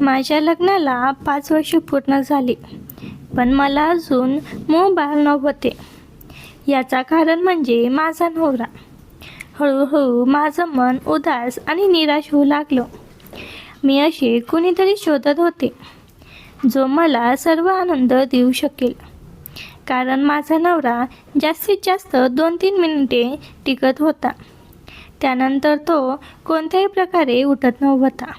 माझ्या लग्नाला पाच वर्ष पूर्ण झाली पण मला अजून मोबाईल नव्हते. याचा कारण म्हणजे माझा नवरा. हळूहळू माझं मन उदास आणि निराश होऊ लागलं. मी असे कुणीतरी शोधत होते जो मला सर्व आनंद देऊ शकेल. कारण माझा नवरा जास्तीत जास्त दोन तीन मिनिटे टिकत होता. त्यानंतर तो कोणत्याही प्रकारे उठत नव्हता.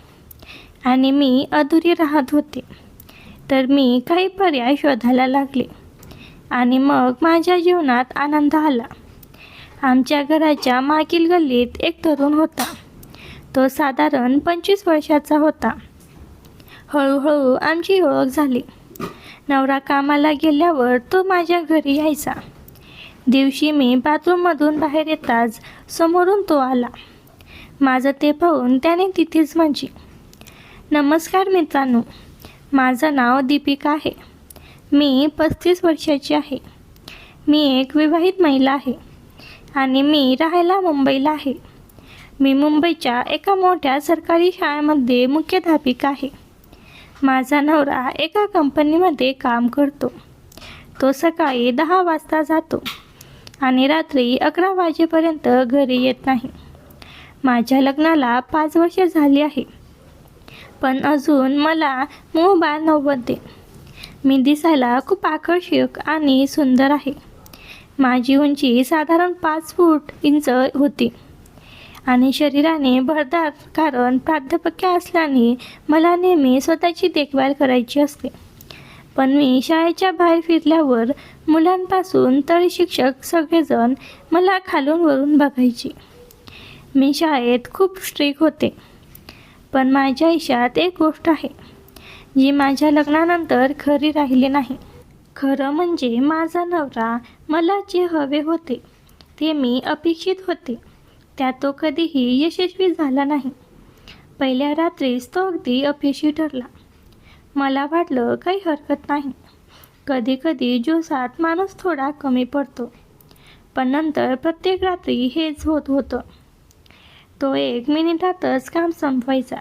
आणि मी अधुरी राहत होते. तर मी काही पर्याय शोधायला लागले. आणि मग माझ्या जीवनात आनंद आला. आमच्या घराच्या मागील गल्लीत एक तरुण होता. तो साधारण पंचवीस वर्षाचा होता. हळूहळू आमची ओळख झाली. नवरा कामाला गेल्यावर तो माझ्या घरी यायचा. दिवशी मी बाथरूममधून बाहेर येताच समोरून तो आला. माझं ते पाहून त्याने तिथेच म्हणजे नमस्कार मित्रांनो. माझं नाव दीपिका आहे. मी पस्तीस वर्षाची आहे. मी एक विवाहित महिला आहे आणि मी राहायला मुंबईला आहे. मी मुंबईच्या एका मोठ्या सरकारी शाळेमध्ये मुख्याध्यापिका आहे. माझा नवरा एका कंपनीमध्ये काम करतो. तो सकाळी दहा वाजता जातो आणि रात्री अकरा वाजेपर्यंत घरी येत नाही. माझ्या लग्नाला पाच वर्ष झाली आहे. पण अजून मला मूळ बाळ नव्वते मी दिसायला खूप आकर्षक आणि सुंदर आहे. माझी उंची साधारण पाच फूट इंच होती. आणि शरीराने भरदार कारण प्राध्यापक्य असल्याने मला नेहमी स्वतःची देखभाल करायची असते. पण मी शाळेच्या बाहेर फिरल्यावर मुलांपासून तर शिक्षक सगळेजण मला खालून वरून बघायचे. मी शाळेत खूप स्ट्रिक होते. पण माझ्या आयुष्यात एक गोष्ट आहे जी माझ्या लग्नानंतर खरी राहिली नाही. खरं म्हणजे माझा नवरा मला जे हवे होते ते मी अपेक्षित होते. त्यात तो कधीही यशस्वी झाला नाही. पहिल्या रात्रीच तो अगदी अपयशी ठरला. मला वाटलं काही हरकत नाही. कधीकधी जोसात माणूस थोडा कमी पडतो. पण नंतर प्रत्येक रात्री हेच होत होतं. तो एक मिनिटातच काम संपवायचा.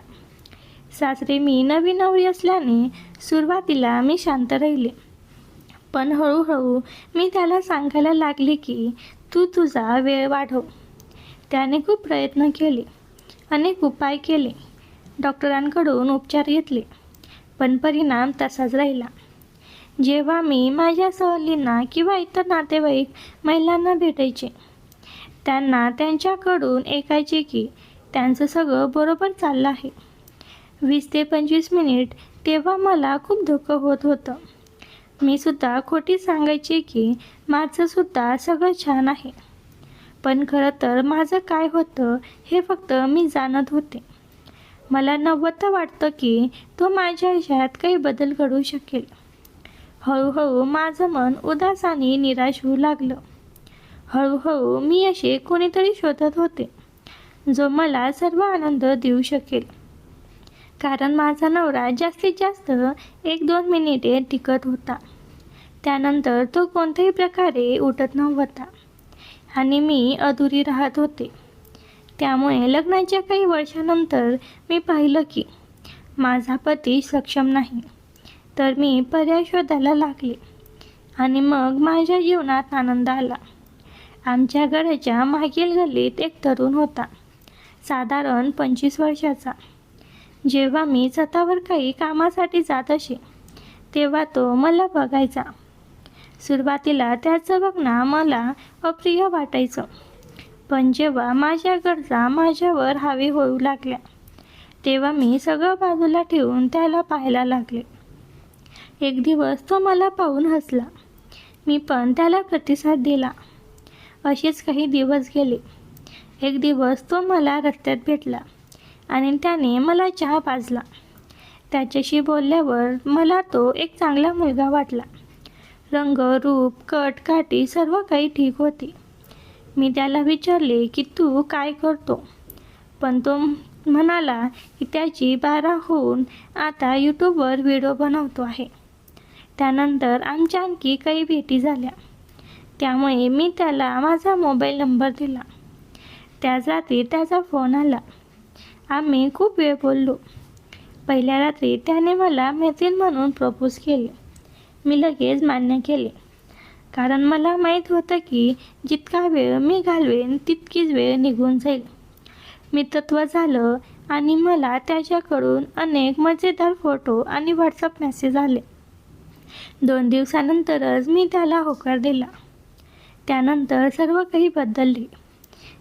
सासरे मी नवी नवरी असल्याने सुरुवातीला मी शांत राहिले. पण हळूहळू मी त्याला सांगायला लागले की तू तुझा वेळ वाढव. त्याने खूप प्रयत्न केले. अनेक उपाय केले. डॉक्टरांकडून उपचार घेतले. पण परिणाम तसाच राहिला. जेव्हा मी माझ्या सहलींना किंवा इतर नातेवाईक महिलांना भेटायचे त्यांना त्यांच्याकडून ऐकायचे की त्यांचं सगळं बरोबर चाललं आहे. वीस ते पंचवीस मिनिट तेव्हा मला खूप धोकं होत होतं. मी सुद्धा खोटी सांगायचे की माझं सुद्धा सगळं छान आहे. पण खरं तर माझं काय होतं हे फक्त मी जाणत होते. मला नव्वतं वाटतं की तो माझ्या आयुष्यात काही बदल घडू शकेल. हळूहळू माझं मन उदास आणि निराश होऊ लागलं. हळूहळू मी असे कोणीतरी शोधत होते जो मला सर्व आनंद देऊ शकेल. कारण माझा नवरा जास्तीत जास्त एक दोन मिनिटे टिकत होता. त्यानंतर तो कोणत्याही प्रकारे उठत नव्हता आणि मी अधुरी राहत होते. त्यामुळे लग्नाच्या काही वर्षानंतर मी पाहिलं की माझा पती सक्षम नाही तर मी पर्याय शोधायला लागले आणि मग माझ्या जीवनात आनंद आला. आमच्या घराच्या मागील गल्लीत एक तरुण होता. साधारण पंचवीस वर्षाचा. जेव्हा मी छतावर काही कामासाठी जात असे तेव्हा तो मला बघायचा. सुरुवातीला त्याचं बघणं मला अप्रिय वाटायचं. पण जेव्हा माझ्या गरजा माझ्यावर हावी होऊ लागल्या तेव्हा मी सगळं बाजूला ठेवून त्याला पाहायला लागले. एक दिवस तो मला पाहून हसला. मी पण त्याला प्रतिसाद दिला. असेच काही दिवस गेले. एक दिवस तो मला रस्त्यात भेटला आणि त्याने मला चहा पाजला. त्याच्याशी बोलल्यावर मला तो एक चांगला मुलगा वाटला. रंग रूप कट काठी सर्व काही ठीक होते. मी त्याला विचारले की तू काय करतो? पण तो म्हणाला की त्याची बारा होऊन आता यूट्यूबवर व्हिडिओ बनवतो आहे. त्यानंतर आमच्या आणखी काही भेटी झाल्या. त्यामुळे मी त्याला माझा मोबाईल नंबर दिला. त्याच रात्री त्याचा फोन आला. आम्ही खूप वेळ बोललो. पहिल्या रात्री त्याने मला मैत्रीण म्हणून प्रपोज केले. मी लगेच मान्य केले. कारण मला माहीत होतं की जितका वेळ मी घालवेन तितकीच वेळ निघून जाईल. मित्रत्व झालं आणि मला त्याच्याकडून अनेक मजेदार फोटो आणि व्हॉट्सअप मेसेज आले. दोन दिवसानंतरच मी त्याला होकार दिला. त्यानंतर सर्व काही बदलले.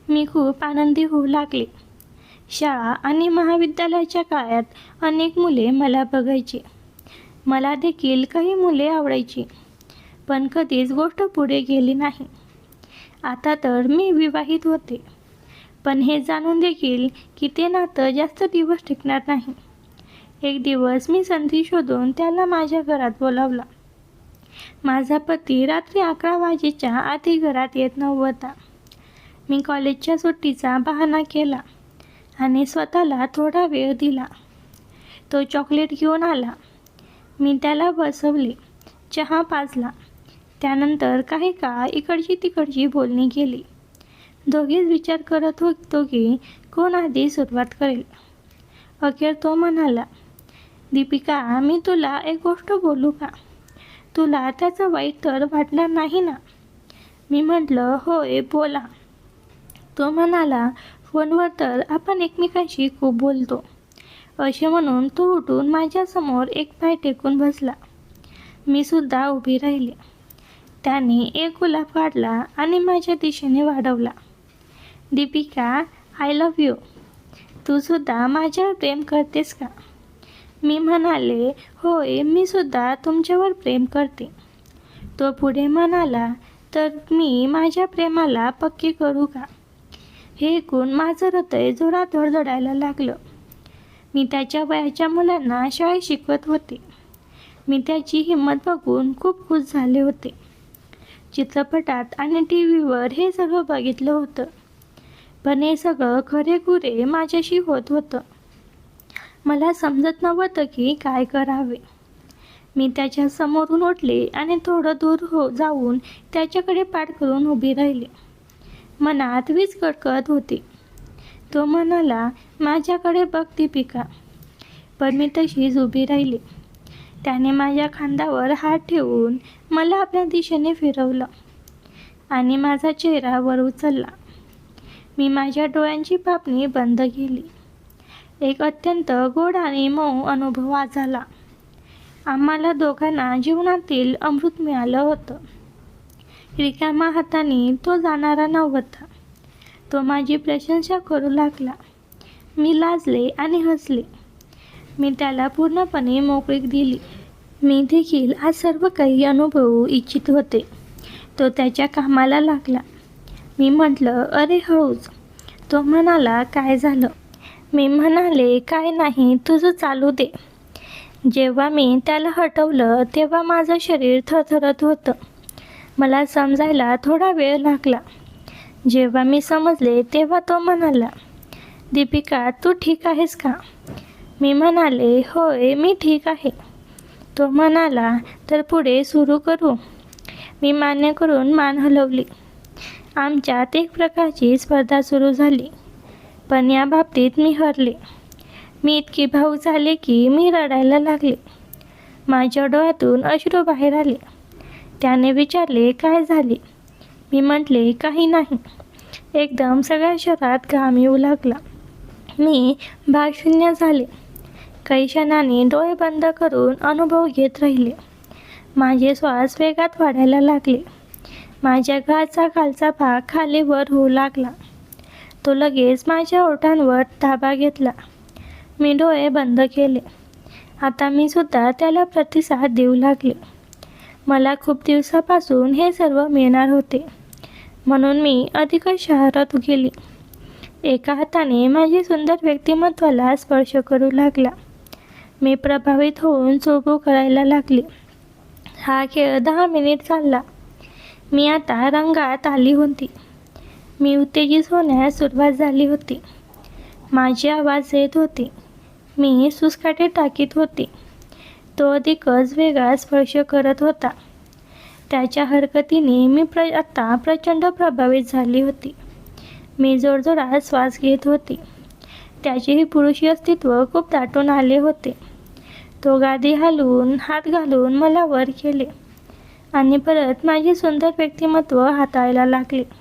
मी खूप आनंदी होऊ लागले. शाळा आणि महाविद्यालयाच्या काळात अनेक मुले मला बघायची. मला देखील काही मुले आवडायची पण कधीच गोष्ट पुढे गेली नाही. आता तर मी विवाहित होते पण हे जाणून देखील की ते नातं जास्त दिवस टिकणार नाही. एक दिवस मी संधी शोधून त्याला माझ्या घरात बोलावला. माझा पती रात्री अकरा वाजेच्या आधी घरात येत नव्हता. मी कॉलेजच्या सुट्टीचा बहाणा केला आणि स्वतःला थोडा वेळ दिला. तो चॉकलेट घेऊन आला. मी त्याला बसवले चहा पाजला. त्यानंतर काही काळ इकडची तिकडची बोलणी केली. दोघेच विचार करत होतो की कोण आधी सुरुवात करेल. अखेर तो म्हणाला दीपिका मी तुला एक गोष्ट बोलू का? तुला त्याचं वाईट तर वाटणार नाही ना? मी म्हटलं होय बोला. तो म्हणाला फोनवर तर आपण एकमेकांशी खूप बोलतो. असे म्हणून तो उठून माझ्यासमोर एक पाय टेकून बसला. मी सुद्धा उभी राहिली. त्याने एक गुलाब काढला आणि माझ्या दिशेने वाढवला. दीपिका आय लव्ह यू तू सुद्धा माझ्यावर प्रेम करतेस का? मी म्हणाले होय मी सुद्धा तुमच्यावर प्रेम करते. तो पुढे म्हणाला तर मी माझ्या प्रेमाला पक्के करू का? हे ऐकून माझं हृदय जोरात धडधडायला लागलं. मी त्याच्या वयाच्या मुलांना शाळेत शिकवत होते. मी त्याची हिंमत बघून खूप खुश झाले होते. चित्रपटात आणि टी व्हीवर हे सगळं बघितलं होतं. पण हे सगळं खरेखुरे माझ्याशी होत होतं. मला समजत नव्हतं की काय करावे. मी त्याच्या समोरून उठले आणि थोडं दूर हो जाऊन त्याच्याकडे पाठ करून उभी राहिले. मनात वीज कडकत होती. तो म्हणाला माझ्याकडे बघ दीपिका. पण मी तशीच उभी राहिली. त्याने माझ्या खांद्यावर हात ठेवून मला आपल्या दिशेने फिरवलं आणि माझा चेहरा वर उचलला. मी माझ्या डोळ्यांची पापणी बंद केली. एक अत्यंत गोड आणि मऊ अनुभव झाला आम्हाला दोघांना जीवनातील अमृत मिळालं होतं. रिकामा हाताने तो जाणारा नव्हता तो माझी प्रशंसा करू लागला. मी लाजले आणि हसले. मी त्याला पूर्णपणे मोकळीक दिली. मी देखील आज सर्व काही अनुभवू इच्छित होते. तो त्याच्या कामाला लागला. मी म्हटलं अरे हळूच. तो म्हणाला काय झालं? मी म्हणाले काय नाही तुझं चालू दे. जेव्हा मी त्याला हटवलं तेव्हा माझं शरीर थरथरत होतं. मला समजायला थोडा वेळ लागला. जेव्हा मी समजले तेव्हा तो म्हणाला दीपिका तू ठीक आहेस का? मी म्हणाले होय मी ठीक आहे. तो म्हणाला तर पुढे सुरू करू. मी मान्य करून मान हलवली. आमच्यात एक प्रकारची स्पर्धा सुरू झाली. पण या बाबतीत मी हरले. मी इतकी भाऊ झाले की मी रडायला लागले. माझ्या डोळ्यातून अश्रू बाहेर आले. त्याने विचारले काय झाले? मी म्हटले काही नाही. एकदम सगळ्या शहरात घाम येऊ लागला. मी भागशून्य झाले. काही क्षणाने डोळे बंद करून अनुभव घेत राहिले. माझे श्वास वेगात वाढायला लागले. माझ्या घाचा खालचा भाग खाली वर होऊ लागला. तो लगेच माझ्या ओठांवर ताबा घेतला. मी डोळे बंद केले. आता मी सुद्धा त्याला प्रतिसाद देऊ लागले. मला खूप दिवसापासून हे सर्व मिळणार होते. म्हणून मी अधिकच शहरात गेली. एका हाताने माझी सुंदर व्यक्तिमत्वाला स्पर्श करू लागला. मी प्रभावित होऊन चोबू करायला लागली. हा खेळ दहा मिनिट चालला. मी आता रंगात आली होती. मी उत्तेजित होण्यास सुरुवात झाली होती. माझे आवाज येत होते. मी सुसकाटे टाकीत होते. तो अधिकच वेगळा स्पर्श करत होता. त्याच्या हरकतीने मी प्र आता प्रचंड प्रभावित झाली होती. मी जोरजोरात श्वास घेत होते. त्याचेही पुरुषी अस्तित्व खूप दाटून आले होते. तो गादी हालून हात घालून मला वर केले आणि परत माझे सुंदर व्यक्तिमत्व हाताळायला लागले.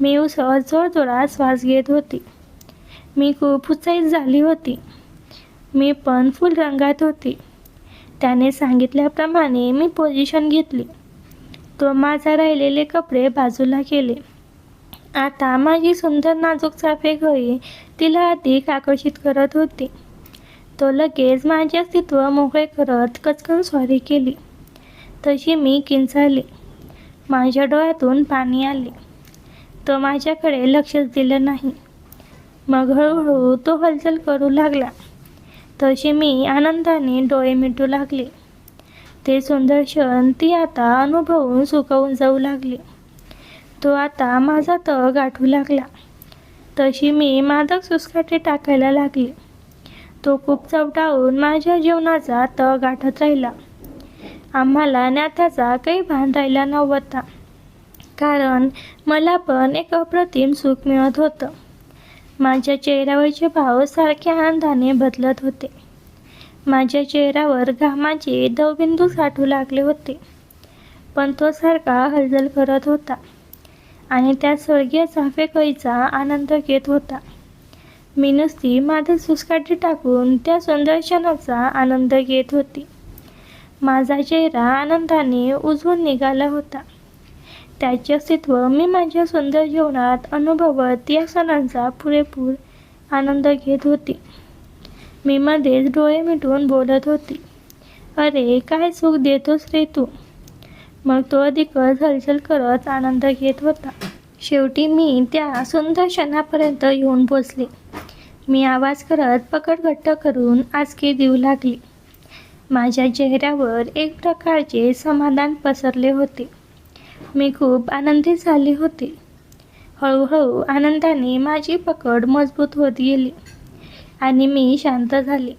मी उसळ जोरजोरात श्वास घेत होती. मी खूप उत्साहित झाली होती. मी पण फुल रंगात होती. त्याने सांगितल्याप्रमाणे मी पोझिशन घेतली. तो माझा राहिलेले कपडे बाजूला केले. आता माझी सुंदर नाजूक चाफे घरी तिला अधिक आकर्षित करत होती. तो लगेच माझे अस्तित्व मोकळे करत कचकन स्वारी केली. तशी मी किंचाळली. माझ्या डोळ्यातून पाणी आले. तो माझ्याकडे लक्षच दिलं नाही. मग हळूहळू तो हलचल करू लागला. तशी मी आनंदाने डोळे मिटू लागले. ते सुंदर क्षण ती आता अनुभवून सुकवून जाऊ लागली. तो आता माझा तळ गाठू लागला. तशी मी मादक सुसकाटे टाकायला लागले. तो खूप चवटाळून माझ्या जीवनाचा तळ गाठत राहिला. आम्हाला नात्याचा काही भान राहिला नव्हता. कारण मला पण एक अप्रतिम सुख मिळत होतं. माझ्या चेहऱ्यावरचे भाव सारखे आनंदाने बदलत होते. माझ्या चेहऱ्यावर घामाचे दवबिंदू साठू लागले होते. पण तो सारखा हलजल करत होता. आणि त्या स्वर्गीय चाफेकळीचा आनंद घेत होता. मी नुसती माझे सुसकाठी टाकून त्या सुंदर क्षणाचा आनंद घेत होती. माझा चेहरा आनंदाने उजवून निघाला होता. त्याचे अस्तित्व मी माझ्या सुंदर जीवनात अनुभवत या सणांचा पुरेपूर आनंद घेत होती. मी मध्येच डोळे मिटून बोलत होती अरे काय सुख देतोस रे तू? मग तो अधिकच हलचल करत आनंद घेत होता. शेवटी मी त्या सुंदर क्षणापर्यंत येऊन पोचले. मी आवाज करत पकड घट्ट करून आजके देऊ लागली. माझ्या चेहऱ्यावर एक प्रकारचे समाधान पसरले होते. मी खूप आनंदी झाली होती. हळूहळू आनंदाने माझी पकड मजबूत होत गेली आणि मी शांत झाले.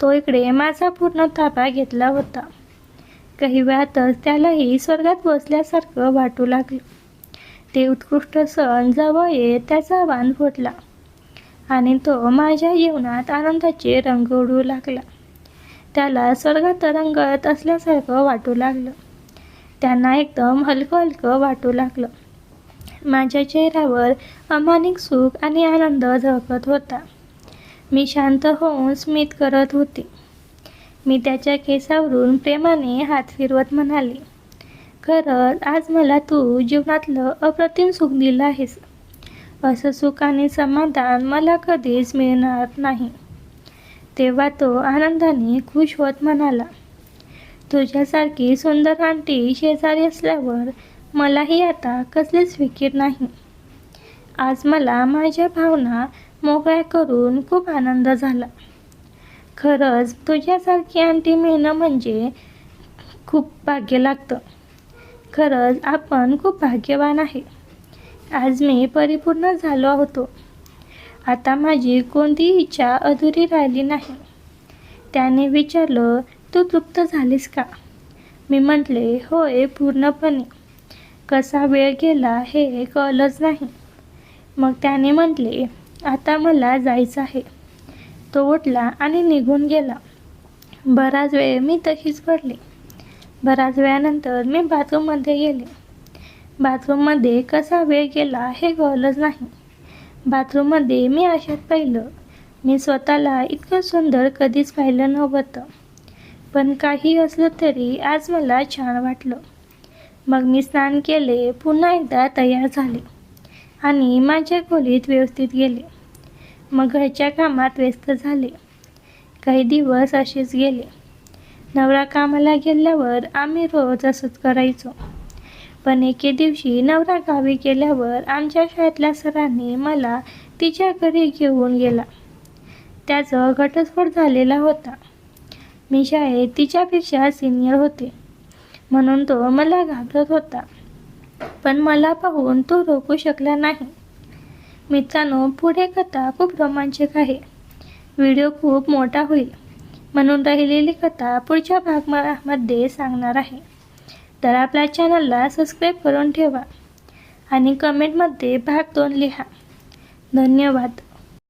तो इकडे माझा पूर्ण ताबा घेतला होता. काही वेळातच त्यालाही स्वर्गात बसल्यासारखं वाटू लागलं. ते उत्कृष्ट सण जवळ येत त्याचा वाण फुटला आणि तो माझ्या जीवनात आनंदाचे रंग उडू लागला. त्याला स्वर्गात रंगत असल्यासारखं वाटू लागलं. त्यांना एकदम हलकं हलकं वाटू लागलं. माझ्या चेहऱ्यावर अमानिक सुख आणि आनंद झळकत होता. मी शांत होऊन स्मित करत होते. मी त्याच्या केसावरून प्रेमाने हात फिरवत म्हणाले खरंच आज मला तू जीवनातलं अप्रतिम सुख दिलं आहेस. असं सुख आणि समाधान मला कधीच मिळणार नाही. तेव्हा तो आनंदाने खुश होत म्हणाला तुझ्यासारखी सुंदर आंटी शेजारी असल्यावर मलाही आता कसलीच फिकीर नाही. आज मला माझ्या भावना मोकळ्या करून खूप आनंद झाला. खरंच तुझ्यासारखी आंटी मिळणं म्हणजे खूप भाग्य लागतं. खरंच आपण खूप भाग्यवान आहे. आज मी परिपूर्ण झालो होतो. आता माझी कोणतीही इच्छा अधुरी राहिली नाही. त्याने विचारलं तू तृप्त झालीस का? मी म्हटले होय पूर्णपणे. कसा वेळ गेला हे कळलंच नाही. मग त्याने म्हटले आता मला जायचं आहे. तो उठला आणि निघून गेला. बराच वेळ मी तशीच पडले. बराच वेळानंतर मी बाथरूममध्ये गेले. बाथरूममध्ये कसा वेळ गेला हे कळलंच नाही. बाथरूममध्ये मी अशात पाहिलं. मी स्वतःला इतकं सुंदर कधीच पाहिलं नव्हतं. पण काही असलं तरी आज मला छान वाटलं. मग मी स्नान केले पुन्हा एकदा तयार झाले आणि माझ्या खोलीत व्यवस्थित गेले. मग घरच्या कामात व्यस्त झाले. काही दिवस असेच गेले. नवरा कामाला गेल्यावर आम्ही रोज असंच करायचो. पण एके दिवशी नवरा गावी गेल्यावर आमच्या शाळेतल्या सरांनी मला तिच्या घरी घेऊन गेला. त्याचं घटस्फोट झालेला होता. मी शाळेत तिच्यापेक्षा सिनियर होते. म्हणून तो मला घाबरत होता. पण मला पाहून तो रोखू शकला नाही. मित्रांनो पुढे कथा खूप रोमांचक आहे. व्हिडिओ खूप मोठा होईल. म्हणून राहिलेली कथा पुढच्या भागमध्ये सांगणार आहे. तर आपल्या चॅनलला सबस्क्राईब करून ठेवा. आणि कमेंटमध्ये भाग दोन लिहा. धन्यवाद.